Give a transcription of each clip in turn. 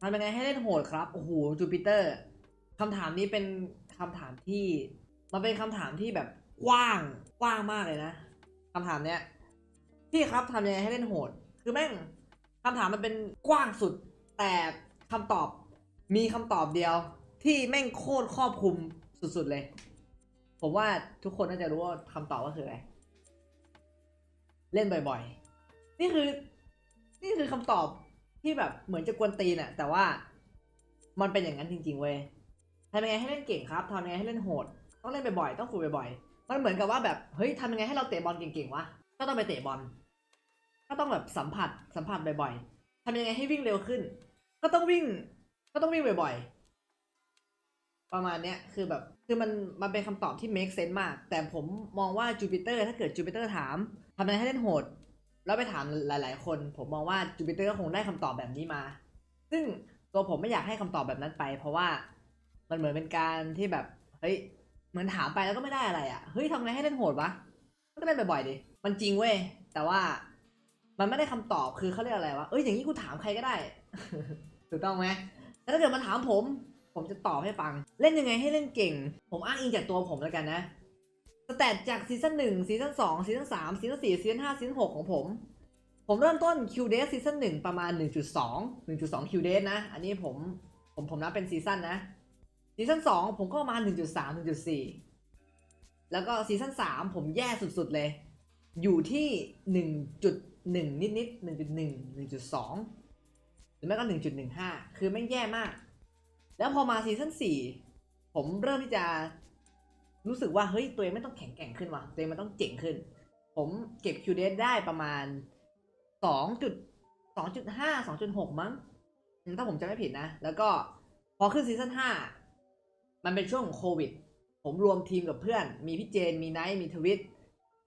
ทำยังไงให้เล่นโหดครับ โอ้โหจูปิเตอร์คำถามนี้เป็นคำถามที่ มันเป็นคำถามที่แบบกว้างกว้างมากเลยนะคำถามเนี้ยพี่ครับทำยังไงให้เล่นโหด คือแม่งคำถามมันเป็นกว้างสุด แต่คำตอบมีคำตอบเดียว ที่แม่งโคตรครอบคลุมสุดๆเลย ผมว่าทุกคนน่าจะรู้ว่าคำตอบก็คืออะไร เล่นบ่อยๆ นี่คือ นี่คือคำตอบ ที่แบบเหมือนจะกวนตีนอะแต่ว่ามันเป็นอย่างนั้นจริง ๆ เว้ยทำยังไงให้เล่นเก่งครับทำยังไงให้เล่นโหด ต้องเล่นบ่อยๆ ต้องฝึกบ่อยๆ มันเหมือนกับว่าแบบ เฮ้ยทำยังไงให้เราเตะบอลเก่งๆ วะ ก็ต้องไปเตะบอล ก็ต้องแบบสัมผัส สัมผัสบ่อยๆทำยังไงให้วิ่งเร็วขึ้น ก็ต้องวิ่ง ก็ต้องวิ่งบ่อยๆ ประมาณเนี้ย คือแบบ คือมัน มันเป็นคำตอบที่ make sense มาก แต่ผมมองว่าจูปิเตอร์ถ้าเกิดจูปิเตอร์ถามทำยังไงให้เล่นโหด แล้วไปถามหลาย ๆ คน ผมมองว่าจูปิเตอร์ก็คงได้คำตอบแบบนี้มา ซึ่งตัวผมไม่อยากให้คำตอบแบบนั้นไป เพราะว่ามันเหมือนเป็นการที่แบบเฮ้ยเหมือนถามไปแล้วก็ไม่ได้อะไรอะ่ะเฮ้ยทำไงให้เล่นโหดวะก็เล่นบ่อยๆดิมันจริงเว้ยแต่ว่ามันไม่ได้คำตอบคือเขาเรียกอะไรวะเอ้ยอย่างนี้กูถามใครก็ได้ถูกต้องไหมแต่ถ้าเกิดมาถามผม ผมจะตอบให้ฟัง เล่นยังไงให้เล่นเก่ง ผมอ้างอิงจากตัวผมแล้วกันนะ แตทจากซีซั่นหนึ่งซีซั่นสองซีซั่นสามซีซั่นสี่ซีซั่นห้าซีซั่นหกของผม ผมเริ่มต้น Q d a y ซีซั่นหนึ่งประมาณ 1.2 1.2 Q d a y นะ อันนี้ผมผมผมนับเป็นซีซั่นนะซีซั่นสองผมก็ประมาณ 1.3 1.4 แล้วก็ซีซั่นสามผมแย่สุดๆเลย อยู่ที่ 1.1 นิดๆ 1.1 1.2 หรือไม่ก็ 1.15 คือไม่แย่มาก แล้วพอมาซีซั่น4ผมเริ่มที่จะ รู้สึกว่าเฮ้ยตัวเองไม่ต้องแข็งแกร่งขึ้นว่ะตัวเองมันต้องเจ๋งขึ้น ผมเก็บ Q d a t ได้ประมาณ2.2.5 2.6มั้งอืมถ้าผมจำไม่ผิดนะ แล้วก็พอขึ้นซีซั่น5มันเป็นช่วงของโควิด ผมรวมทีมกับเพื่อน มีพี่เจน มีไนท์ มีทวิต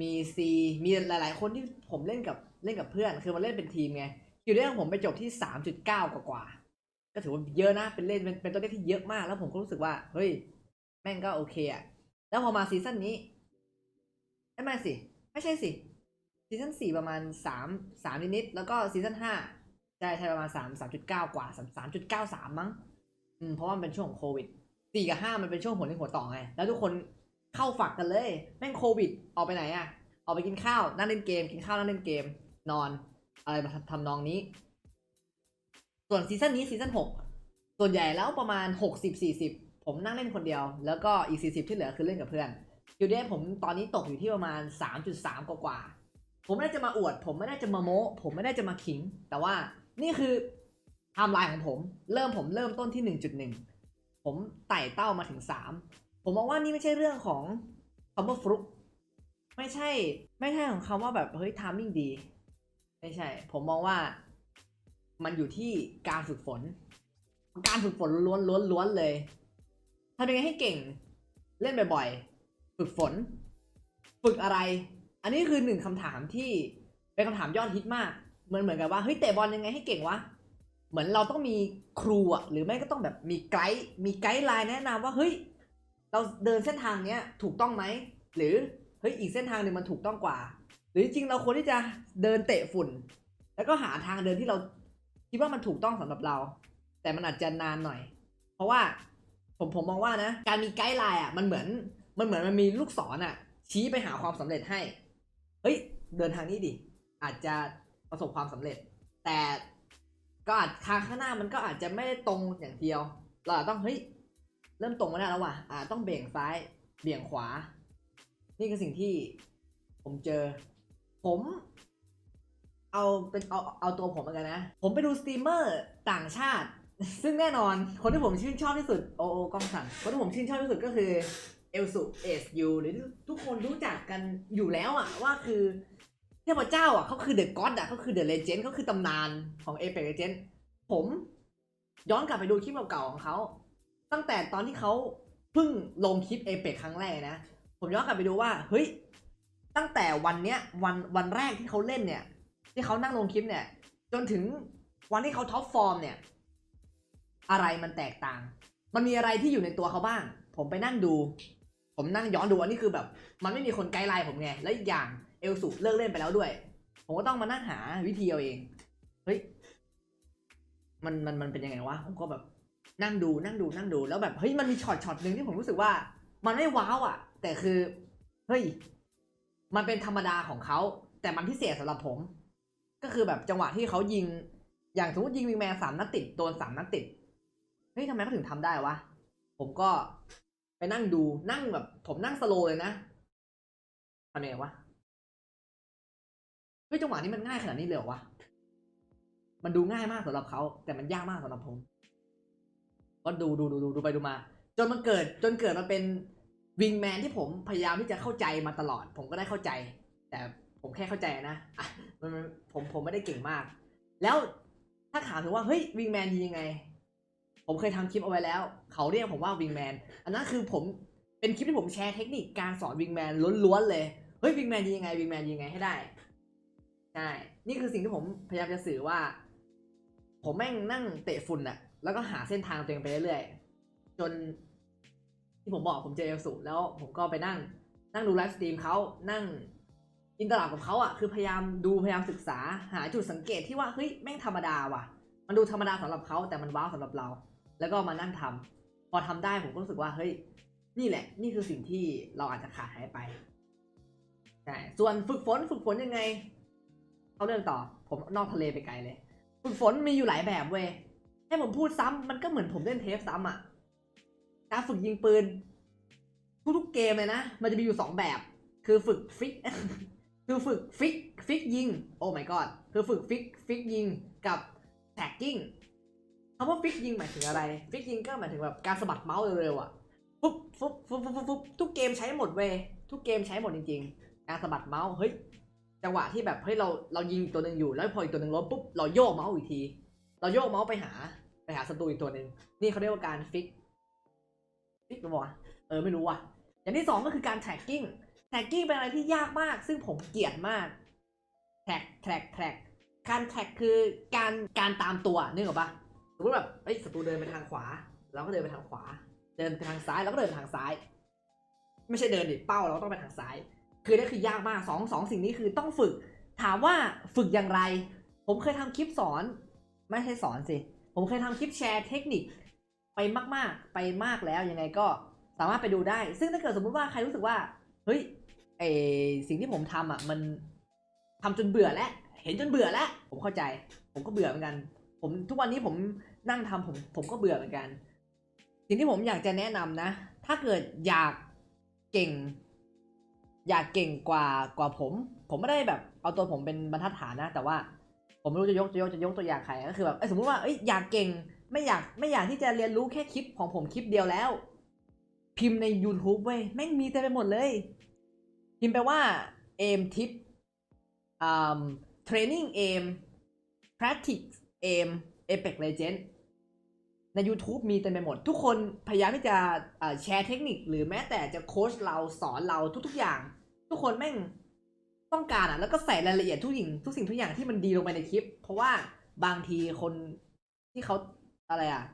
มีซีมีหลาย ๆ คนที่ผมเล่นกับเล่นกับเพื่อน คือมันเล่นเป็นทีมไง Q d a t ของผมไปจบที่3.9กว่าๆก็ถือว่าเยอะนะ เป็นเล่นเป็นเป็นตัวเลขที่เยอะมาก แล้วผมก็รู้สึกว่า เฮ้ย แม่งก็โอเคอะ แล้วพอมาซีซั่นนี้ไม่ไม่สิ ไม่ใช่สิซีซั่นสี่ประมาณสามสามนิดๆแล้วก็ซีซั่นห้าใช่ใช่ประมาณสามสามจุดเก้ากว่าสามสามจุดเก้าสามมั้งอืมเพราะว่ามันเป็นช่วงของโควิดสี่กับห้ามันเป็นช่วงหัวเลี้ยงหัวต่อไงแล้วทุกคนเข้าฝักกันเลย แม่งโควิดออกไปไหนอะออกไปกินข้าวนั่งเล่นเกม กินข้าวนั่งเล่นเกม นอน อะไรมาทำนองนี้ ส่วนซีซั่นนี้ซีซั่นหกส่วนใหญ่แล้วประมาณหกสิบสี่สิบ ผมนั่งเล่นคนเดียว แล้วก็อีกสี่สิบที่เหลือคือเล่นกับเพื่อน อยู่เดผมตอนนี้ตกอยู่ที่ประมาณสามจุดสามกว่าๆผมไม่ได้จะมาอวด ผมไม่ได้จะมาโม้ผมไม่ได้จะมาขิง แต่ว่านี่คือไทม์ไลน์ของผม เริ่มผมเริ่มต้นที่หนึ่งจุดหนึ่งผมไต่เต้ามาถึงสามผมมองว่านี่ไม่ใช่เรื่องของคำว่าฟลุกไม่ใช่ไม่ใช่ของคำว่าแบบเฮ้ยทามมิ่งดี ไม่ใช่ ผมมองว่ามันอยู่ที่การฝึกฝน การฝึกฝนล้วนล้วนล้วนเลย ทำยังไงให้เก่ง เล่นบ่อยๆ ฝึกฝน ฝึกอะไร อันนี้คือหนึ่งคำถามที่เป็นคำถามยอดฮิตมากเหมือนเหมือนกับว่าเฮ้ยเตะบอลยังไงให้เก่งวะ เหมือนเราต้องมีครูอะหรือไม่ก็ต้องแบบมีไกด์มีไกด์ไลน์แนะนำว่าเฮ้ยเราเดินเส้นทางเนี้ยถูกต้องไหมหรือเฮ้ยอีกเส้นทางหนึ่งมันถูกต้องกว่า หรือจริงเราควรที่จะเดินเตะฝุ่น แล้วก็หาทางเดินที่เราคิดว่ามันถูกต้องสำหรับเรา แต่มันอาจจะนานหน่อย เพราะว่า ผมผมมองว่านะ การมีไกด์ไลน์อะมันเหมือนมันเหมือนมันมีลูกศรอะ ชี้ไปหาความสำเร็จให้ เฮ้ย เดินทางนี้ดิอาจจะประสบความสำเร็จ แต่ก็อาจทางข้างหน้ามันก็อาจจะไม่ได้ตรงอย่างเดียว เราต้องเฮ้ยเริ่มตรงมาได้แล้วว่ะอาจต้องเบี่ยงซ้ายเบี่ยงขวา นี่คือสิ่งที่ผมเจอ ผมเอาเป็นเอาเอาตัวผมเหมือนกันนะ ผมไปดูสตรีมเมอร์ต่างชาติ ซึ่งแน่นอนคนที่ผมชื่นชอบที่สุดโอโอกล้องสั่นคนที่ผมชื่นชอบที่สุดก็คือเอลสุเอสยูหรือทุกคนรู้จักกันอยู่แล้วอะว่าคือเทพเจ้าอะเขาคือเดอะก็อดอะเขาคือเดอะเลเจนด์เขาคือตำนานของเอเปกเลเจนด์ผมย้อนกลับไปดูคลิปเก่าๆของเขา ตั้งแต่ตอนที่เขาเพิ่งลงคลิปเอเปกครั้งแรกนะ ผมย้อนกลับไปดูว่า เฮ้ย ตั้งแต่วันเนี้ยวันวันแรกที่เขาเล่นเนี่ย ที่เขานั่งลงคลิปเนี่ย จนถึงวันที่เขาท็อปฟอร์มเนี่ย อะไรมันแตกต่าง มันมีอะไรที่อยู่ในตัวเขาบ้าง ผมไปนั่งดู ผมนั่งย้อนดูอันนี้คือแบบ มันไม่มีคนไกด์ไลน์ผมไง และอีกอย่างเอลสุเลิกเล่นไปแล้วด้วย ผมก็ต้องมานั่งหาวิธีเอาเอง เฮ้ย มันมันมันเป็นยังไงวะ ผมก็แบบนั่งดูนั่งดูนั่งดูแล้วแบบเฮ้ยมันมีช็อตช็อตหนึ่งที่ผมรู้สึกว่า มันไม่ว้าวอะ แต่คือเฮ้ยมันเป็นธรรมดาของเขา แต่มันพิเศษสำหรับผม ก็คือแบบจังหวะที่เขายิง อย่างสมมติยิงวิงแมนสามนัดติดโดนสามนัดติด ฮ้ยทำไมเขาถึงทำได้วะ ผมก็ไปนั่งดูนั่งแบบ ผมนั่งสโลเลยนะทำยังไงวะเฮ้ยจังหวะนี้มันง่ายขนาดนี้เลยเหรอวะ มันดูง่ายมากสำหรับเขาแต่มันยากมากสำหรับผม ก็ดูดูดูดูดูไปดูมา จนมันเกิดจนเกิดมาเป็นวิงแมนที่ผมพยายามที่จะเข้าใจมาตลอด ผมก็ได้เข้าใจ แต่ผมแค่เข้าใจนะอะมันมันผมผมไม่ได้เก่งมาก แล้วถ้าถามถึงว่าเฮ้ยวิงแมนยิงยังไง ผมเคยทำคลิปเอาไว้แล้ว เขาเรียกผมว่าวิงแมนอันนั้นคือผมเป็นคลิปที่ผมแชร์เทคนิคการสอนวิงแมนล้วนๆเลยเฮ้ยวิงแมนยิงยังไงวิงแมนยิงยังไงให้ได้ใช่นี่คือสิ่งที่ผมพยายามจะสื่อว่า ผมแม่งนั่งเตะฝุ่นอะแล้วก็หาเส้นทางตัวเองไปเรื่อยๆจนที่ผมบอกผมเจอเอลสุแล้วผมก็ไปนั่ง นั่งดูไลฟ์สตรีมเขานั่งอินเตอร์แอคกับเขาอะคือพยายามดูพยายามศึกษาหาจุดสังเกตที่ว่าเฮ้ยแม่งธรรมดาว่ะ มันดูธรรมดาสำหรับเขาแต่มันว้าวสำหรับเรา แล้วก็มานั่งทำพอทำได้ผมก็รู้สึกว่าเฮ้ย นี่แหละ นี่คือสิ่งที่เราอาจจะขาดหายไปใช่ส่วนฝึกฝนฝึกฝนยังไงเขาเรื่องต่อ ผมนอกทะเลไปไกลเลย ฝึกฝนมีอยู่หลายแบบเว้ยให้ผมพูดซ้ำมันก็เหมือนผมเล่นเทปซ้ำอะการฝึกยิงปืน ทุกๆเกมเลยนะ มันจะมีอยู่สองแบบ คือฝึกฟิก คือฝึกฟิกฟิกยิง โอ้ my god คือฝึกฟิกฟิกยิงกับแท็กกิ้ง คำว่าฟิกยิงหมายถึงอะไร ฟิกยิงก็หมายถึงแบบการสะบัดเมาส์เร็วๆอะฟุ๊บฟุ๊บฟุ๊บฟุ๊บฟุ๊บทุกเกมใช้หมดเวยทุกเกมใช้หมดจริงๆ การสะบัดเมาส์เฮ้ยจังหวะที่แบบเฮ้ยเราเรายิงตัวหนึ่งอยู่แล้วพออีกตัวหนึ่งล้มปุ๊บเราโยกเมาส์อีกที เราโยกเมาส์ไปหาไปหาศัตรูอีกตัวหนึ่งนี่เขาเรียกว่าการฟิกฟิกหรือเปล่าวะเออไม่รู้ว่ะอย่างที่สองก็คือการ tracking tracking เป็นอะไรที่ยากมาก ซึ่งผมเกลียดมาก track track track การ track คือการการตามตัวนึกออกปะ สมมติแบบเอ้ยศัตรูเดินไปทางขวา เราก็เดินไปทางขวา เดินไปทางซ้ายเราก็เดินไปทางซ้าย ไม่ใช่เดินดิเป้าเราก็ต้องไปทางซ้าย คือนี่คือยากมากสองสองสิ่งนี้คือต้องฝึก ถามว่าฝึกอย่างไร ผมเคยทำคลิปสอน ไม่ใช่สอนสิ ผมเคยทำคลิปแชร์เทคนิคไปมาก ๆ ไปมากแล้วยังไงก็สามารถไปดูได้ ซึ่งถ้าเกิดสมมุติว่าใครรู้สึกว่า เฮ้ยไอสิ่งที่ผมทำอะมันทำจนเบื่อแล้ว เห็นจนเบื่อแล้ว ผมเข้าใจ ผมก็เบื่อเหมือนกัน ผมทุกวันนี้ผมนั่งทำผมผมก็เบื่อเหมือนกันสิ่งที่ผมอยากจะแนะนำนะ ถ้าเกิดอยากเก่ง อยากเก่งกว่ากว่าผม ผมไม่ได้แบบ เอาตัวผมเป็นบรรทัดฐานนะ แต่ว่าผมไม่รู้จะยกจะยกจะยกตัวอย่างใครก็คือแบบสมมติว่าอยากเก่งไม่อยากไม่อยากที่จะเรียนรู้แค่คลิปของผมคลิปเดียวแล้ว พิมพ์ใน YouTube เว้ยแม่งมีเต็มไปหมดเลย พิมพ์ไปว่า aim tip อ่า training aim practice aim apex legend ใน YouTube มีเต็มไปหมด ทุกคนพยายามที่จะแชร์เทคนิค หรือแม้แต่จะโค้ชเราสอนเราทุกๆอย่าง ทุกคนแม่งต้องการอะ แล้วก็ใส่รายละเอียดทุกสิ่างทุกสิ่งทุกอย่างที่มันดีลงไปในคลิป เพราะว่าบางทีคนที่เขาอะไรอะ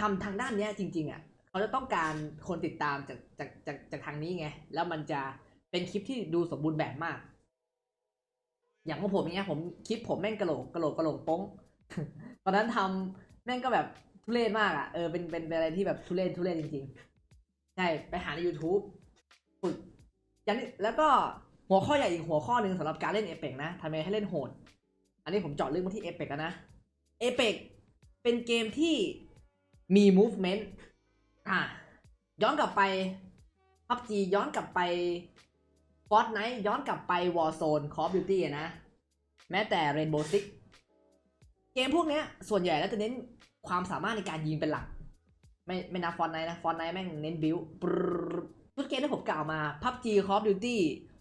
ทำทางด้านเนี้ยจริง ๆ อะ เขาจะต้องการคนติดตามจากจากจากจากทางนี้ไง แล้วมันจะเป็นคลิปที่ดูสมบูรณ์แบบมาก อย่างของผมอย่างเงี้ยผมคลิปผมแม่งกระโหลกกระโหลกกระโหลกโป้งตอนนั้นทำแม่งก็แบบทุเรศมากอะเออเป็นเป็นอะไรที่แบบทุเรศทุเรศจริงๆใช่ไปหาใน YouTube ฝึกอย่างนี้แล้วก็หัวข้อใหญ่อีกหัวข้อหนึ่งสำหรับการเล่นเอ e ปนะทำไงให้เล่นโหด อันนี้ผมเจาะลึกมาที่เอ e ปแล้วนะเอ e ปเป็นเกมที่มี movement อะย้อนกลับไป PUBG ย้อนกลับไป Fortnite ย้อนกลับไป Warzone Call of Duty อะนะ แม้แต่ Rainbow Six เกมพวกเนี้ยส่วนใหญ่แล้วจะเน้นความสามารถในการยิงเป็นหลัก ไม่ไม่นับฟอนไนนะฟอนไนแม่งเน้นบิวทุกเกมที่ผมกล่าวมา PUBG Call of Duty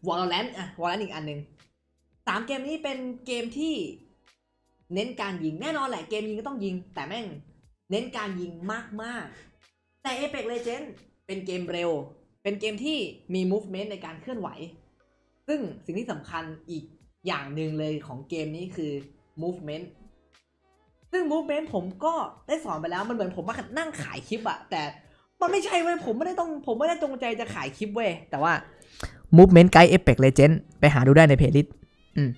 Valorant อะ Valorant อีกอันหนึ่งสามเกมนี้เป็นเกมที่เน้นการยิงแน่นอนแหละเกมยิงก็ต้องยิง แต่แม่งเน้นการยิงมากๆ แต่ Apex Legends เป็นเกมเร็ว เป็นเกมที่มี movement ในการเคลื่อนไหว ซึ่งสิ่งที่สำคัญอีกอย่างหนึ่งเลยของเกมนี้คือ movement ซึ่ง movement ผมก็ได้สอนไปแล้วมันเหมือนผมมานั่งขายคลิปอะแต่มันไม่ใช่เว้ยผมไม่ได้ต้องผมไม่ได้จงใจจะขายคลิปเว้ยแต่ว่า movement guide Apex Legend ไปหาดูได้ในเพจลิสต์อืม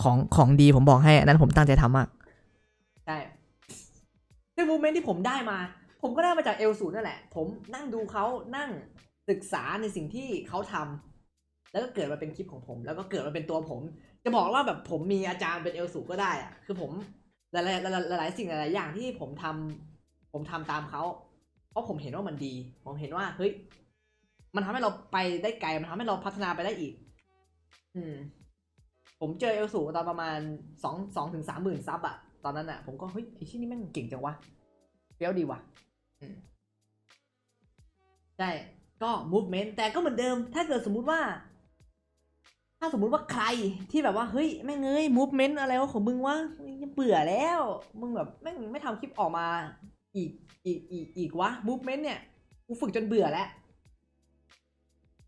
ของของดีผมบอกให้อันนั้นผมตั้งใจทำมากใช่ซึ่งมูเมนต์ที่ผมได้มา ผมก็ได้มาจากเอลสูนั่นแหละ ผมนั่งดูเขานั่ง ศึกษาในสิ่งที่เขาทำแล้วก็เกิดมาเป็นคลิปของผม แล้วก็เกิดมาเป็นตัวผม จะบอกว่าแบบผมมีอาจารย์เป็นเอลสูก็ได้อะคือผมหลายๆหลายหลายสิ่งหลายอย่างที่ผมทำผมทำตามเขาเพราะผมเห็นว่ามันดี ผมเห็นว่าเฮ้ยมันทำให้เราไปได้ไกล มันทำให้เราพัฒนาไปได้อีก อืม ผมเจอเอลสูตอนประมาณสองสองถึงสามหมื่นซับอะตอนนั้นอะผมก็เฮ้ยไอ้ที่นี่แม่งเก่งจังวะเฟี้ยวดีว่ะ อืมใช่ ก็ movement แต่ก็เหมือนเดิม ถ้าเกิดสมมุติว่า ถ้าสมมุติว่าใครที่แบบว่าเฮ้ยแม่งเอ้ย movement อะไรวะของมึงวะยังเบื่อแล้ว มึงแบบแม่งไม่ทำคลิปออกมา อีกอีกอีกอีกวะ movement เนี่ยกูฝึกจนเบื่อแล้ว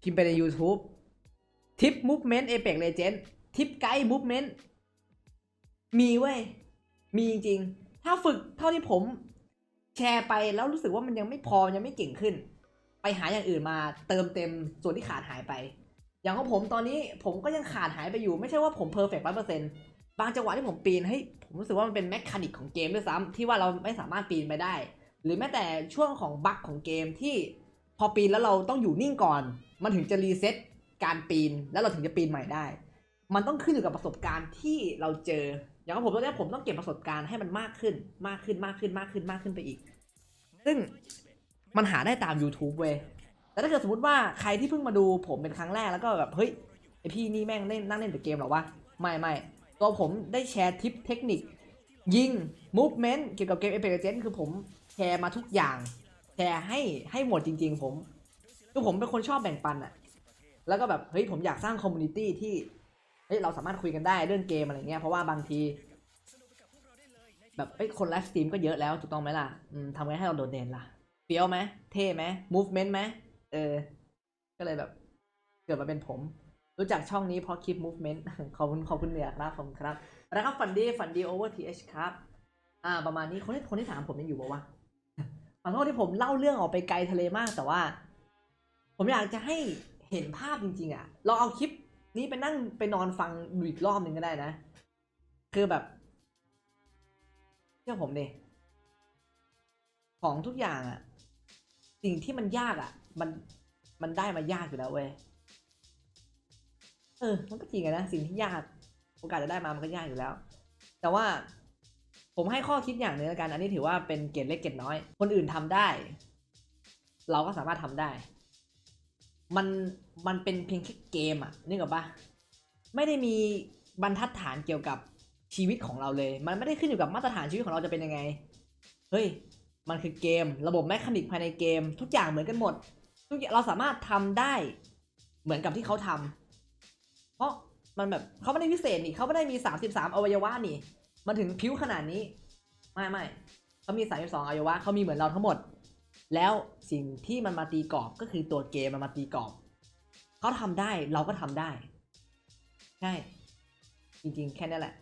พิมพ์ไปใน YouTube ทิป movement Apex Legend ทิปไกด์ movement มีเว้ย มีจริงๆถ้าฝึกเท่าที่ผม แชร์ไปแล้วรู้สึกว่ามันยังไม่พอยังไม่เก่งขึ้น ไปหาอย่างอื่นมาเติมเต็มส่วนที่ขาดหายไป อย่างของผมตอนนี้ผมก็ยังขาดหายไปอยู่ไม่ใช่ว่าผมเพอร์เฟกต์ร้อยเปอร์เซ็นต์บางจังหวะที่ผมปีนให้ผมรู้สึกว่ามันเป็นแมคคานิกของเกมด้วยซ้ำที่ว่าเราไม่สามารถปีนไปได้ หรือแม้แต่ช่วงของบั๊กของเกมที่พอปีนแล้วเราต้องอยู่นิ่งก่อน มันถึงจะรีเซ็ตการปีนแล้วเราถึงจะปีนใหม่ได้ มันต้องขึ้นอยู่กับประสบการณ์ที่เราเจอ อย่างของผมตอนนี้ผมต้องเก็บประสบการณ์ให้มันมากขึ้นมากขึ้นมากขึ้นมากขึ้นมากขึ้นไปอีก ซึ่ง มันหาได้ตาม YouTube เว้ยแต่ถ้าเกิดสมมติว่าใครที่เพิ่งมาดูผมเป็นครั้งแรกแล้วก็แบบเฮ้ยไอพี่นี่แม่งเล่นนั่งเล่นแต่เกมหรอวะไม่ไม่ตัวผมได้แชร์ทิปเทคนิค ยิง movement เกี่ยวกับเกม Apex Legends คือผมแชร์มาทุกอย่างแชร์ให้ให้หมดจริง ๆ ผมคือผมเป็นคนชอบแบ่งปันอะแล้วก็แบบเฮ้ยผมอยากสร้างคอมมูนิตี้ที่เฮ้ยเราสามารถคุยกันได้เรื่องเกมอะไรเงี้ยเพราะว่าบางทีแบบเอ้ยคนไลฟ์สตรีมก็เยอะแล้วถูกต้องไหมล่ะทำไงให้เราโดดเด่นล่ะ เฟี้ยวไหมเท่ไหม movement ไหมเออ ก็เลยแบบเกิดมาเป็นผม รู้จักช่องนี้เพราะคลิป movement ขอบคุณขอบคุณเหนือครับผมครับแล้วครับฟันดีฟันดี over th ครับ อ่า ประมาณนี้คนที่คนที่ถามผมยังอยู่ปะวะขอโทษที่ผมเล่าเรื่องออกไปไกลทะเลมากแต่ว่า ผมอยากจะให้เห็นภาพจริง ๆอะเราเอาคลิปนี้ไปนั่งไปนอนฟังดูอีกรอบหนึ่งก็ได้นะ คือแบบเชื่อผมดิของทุกอย่างอะ สิ่งที่มันยากอะมันมันได้มายากอยู่แล้วเว้ยเออ มันก็จริงนะสิ่งที่ยากโอกาสจะได้มามันก็ยากอยู่แล้ว แต่ว่าผมให้ข้อคิดอย่างหนึงแล้วกันอันนี้ถือว่าเป็นเกรดเล็กเกรดน้อย คนอื่นทำได้ เราก็สามารถทำได้ มันมันเป็นเพียงแค่เกมอะนึกออกปะไม่ได้มีบรรทัดฐานเกี่ยวกับชีวิตของเราเลย มันไม่ได้ขึ้นอยู่กับมาตรฐานชีวิตของเราจะเป็นยังไง เฮ้ย มันคือเกม ระบบแมคานิกภายในเกม ทุกอย่างเหมือนกันหมด ทุกอย่างเราสามารถทำได้เหมือนกับที่เขาทำเพราะมันแบบเขาไม่ได้พิเศษนี่เขาไม่ได้มี 33 อวัยวะนี่ มันถึงผิวขนาดนี้ ไม่ไม่เขามี 32 อวัยวะเขามีเหมือนเราทั้งหมด แล้วสิ่งที่มันมาตีกรอบก็คือตัวเกมมันมาตีกรอบเขาทำได้เราก็ทำได้ใช่จริงๆ แค่นี้แหละ